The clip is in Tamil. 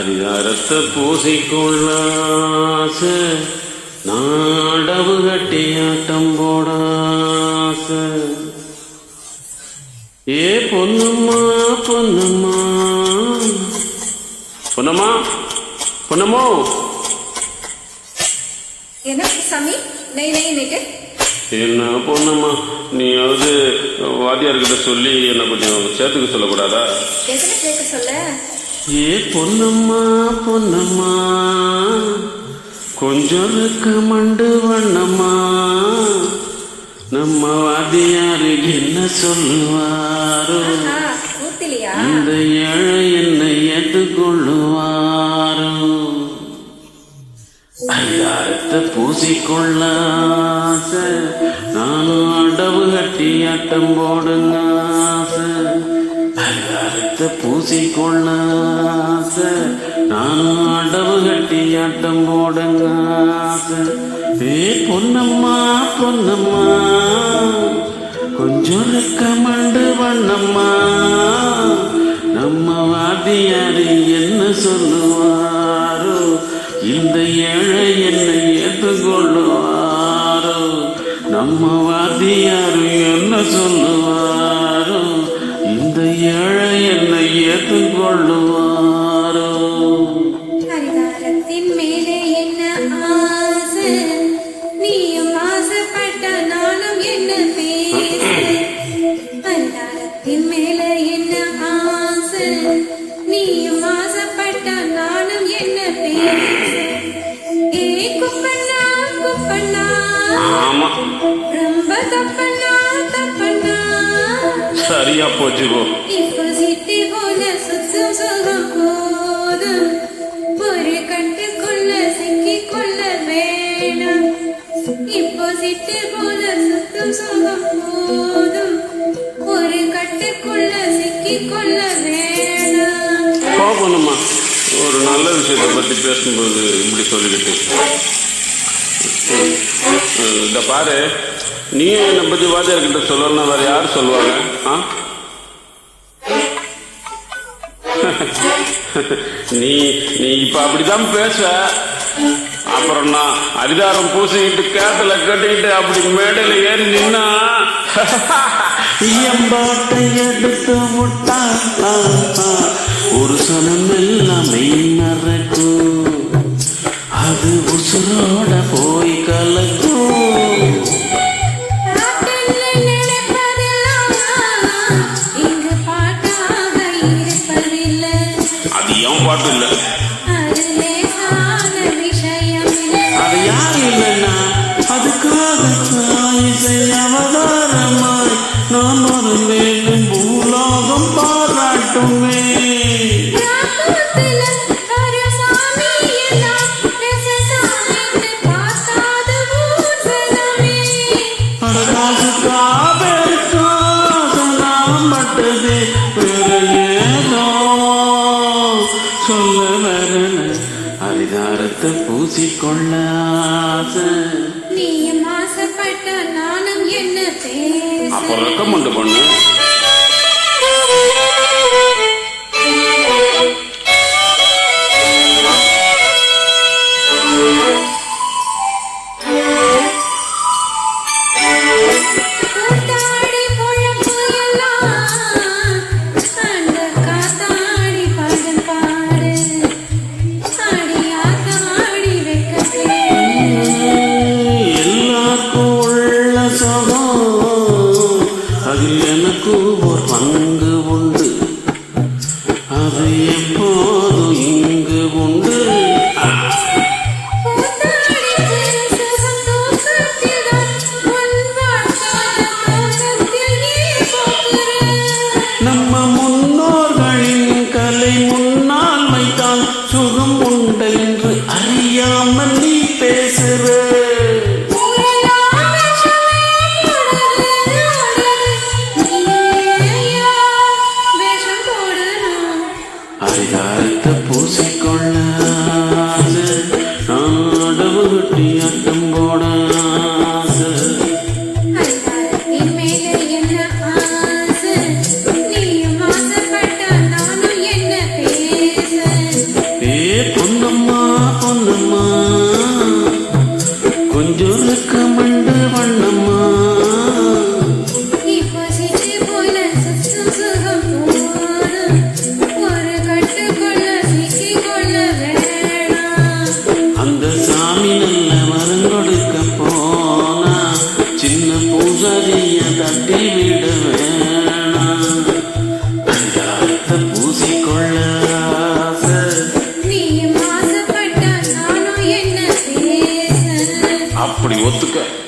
அரிதாரத்தை பூசிக்கொள்ள ஆசை நாடவு கட்டி ஆட்டம் போட ஆசை ஏ பொன்னம்மா பொன்னம்மா. பொன்னம்மா பொன்னம்மோ. என்ன சாமி? நெய் நெய்ட்டு என்ன பொன்னம்மா நீயாவது வாத்தியார்கிட்ட சொல்லி என்ன கொஞ்சம் சேர்த்துக்க சொல்லக்கூடாதா? எதுல கேட்க சொல்ல. ஏ பொன்னம்மா பொன்னம்மா கொஞ்சம் இருக்க மண்டு வண்ணம்மா நம்ம வாத்தியாரு என்ன சொல்லுவாரோ இந்த ஏழை என்னை ஏற்றுக்கொள்ளுவாரோ. அதிகாரத்தை பூசிக்கொள்ள ஆசை நானும் அடவு கட்டி ஆட்டம் போடுங்க ஆசை அதிகாரத்தை பூசிக்கொள்ள நானும் அடவு கட்டி ஆட்டம் போடுங்க ஏ பொன்னம்மா பொன்னம்மா கொஞ்சம் ரெக்க வண்ணம்மா. நம்ம வாத்தியாரு என்ன சொல்லுவாரோ இந்த ஏழை என்னை ஏற்றுக்கொள்ளுவாரோ நம்ம வாத்தியாரு என்ன சொல்லுவார். இந்த ஏழை என்னை ஏற்றுக்கொள்ளுவாரோ? அதிகாரத்தின் மேலே என்ன ஆசை? நீயும் ஆசைப்பட்ட நானும் என்ன பேச? அதிகாரத்தின் மேலே என்ன ஆசை? நீயும் ஆசைப்பட்ட நானும் என்ன பேச? ஏ குப்பண்ணா குப்பண்ணா. ஆமா. ரொம்ப தப்பண்ணா தப்பண்ணா. சரியா போச்சு போ இப்போ சிட்டி போல சுத்தும் சுகம் போதும் ஒரு கட்டுக்குள்ள சிக்கிக் கொள்ள வேணாம் போகணுமா ஒரு நல்ல விஷயத்தை பத்தி பேசும்போது இப்படி சொல்லிக்கிட்டு இந்த பாரு நீ என்னை பத்தி வாத்தியார்கிட்ட சொல்லணும் வேற யார் சொல்லுவாங்க? ஆ? நீ நீ இப்ப அப்படிதான் பேசுவ. அப்புறம் நான் அதிகாரம் பூசிக்கிட்டு கேட்டல கட்டிக்கிட்டு அப்படி மேடையில ஏறி நின்னா. எம்பாட்டை எடுத்து விட்டா ஒரு சனம் எல்லாம் பாட்டு இல்லை. அதிகாரத்தை பூசிக்கொள்ள ஆசை. நீயும் ஆசைப்பட்ட நானும் என்ன பேச அப்புறம் ரெக்கமெண்ட் பண்ணு. Yeah. outra такая.